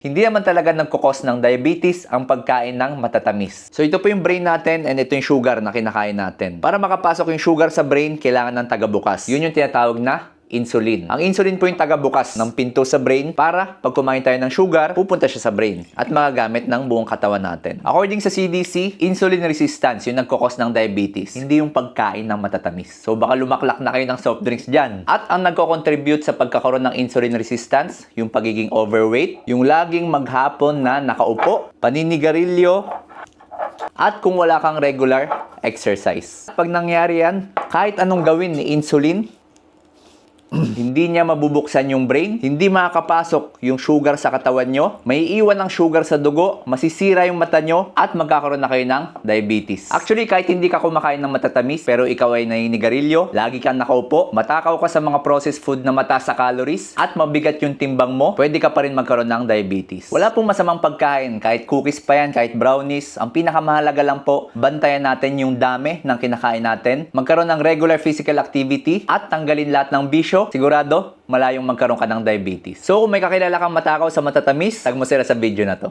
Hindi naman talaga nagkukos ng diabetes ang pagkain ng matatamis. So ito po yung brain natin and ito yung sugar na kinakain natin. Para makapasok yung sugar sa brain, kailangan ng tagabukas. Yun yung tinatawag na insulin. Ang insulin po yung tagabukas ng pinto sa brain para pag kumain tayo ng sugar, pupunta siya sa brain at magagamit ng buong katawan natin. According sa CDC, insulin resistance yung nagkukos ng diabetes, hindi yung pagkain ng matatamis. So baka lumaklak na kayo ng soft drinks dyan. At ang nagko-contribute sa pagkakaroon ng insulin resistance, yung pagiging overweight, yung laging maghapon na nakaupo, paninigarilyo, at kung wala kang regular exercise. Pag nangyari yan, kahit anong gawin ni insulin, hindi niya mabubuksan yung brain, hindi makakapasok yung sugar sa katawan nyo, may iwan ng sugar sa dugo, masisira yung mata nyo, at magkakaroon na kayo ng diabetes. Actually, kahit hindi ka kumakain ng matatamis, pero ikaw ay naninigarilyo, lagi kang nakaupo, matakaw ka sa mga processed food na mataas sa calories, at mabigat yung timbang mo, pwede ka pa rin magkaroon ng diabetes. Wala pong masamang pagkain, kahit cookies pa yan, kahit brownies, ang pinakamahalaga lang po, bantayan natin yung dami ng kinakain natin, magkaroon ng regular physical activity, at tanggalin lahat ng bisyo, sigurado, malayong magkaroon ka ng diabetes. So kung may kakilala kang matakaw sa matatamis, tag mo sila sa video na to.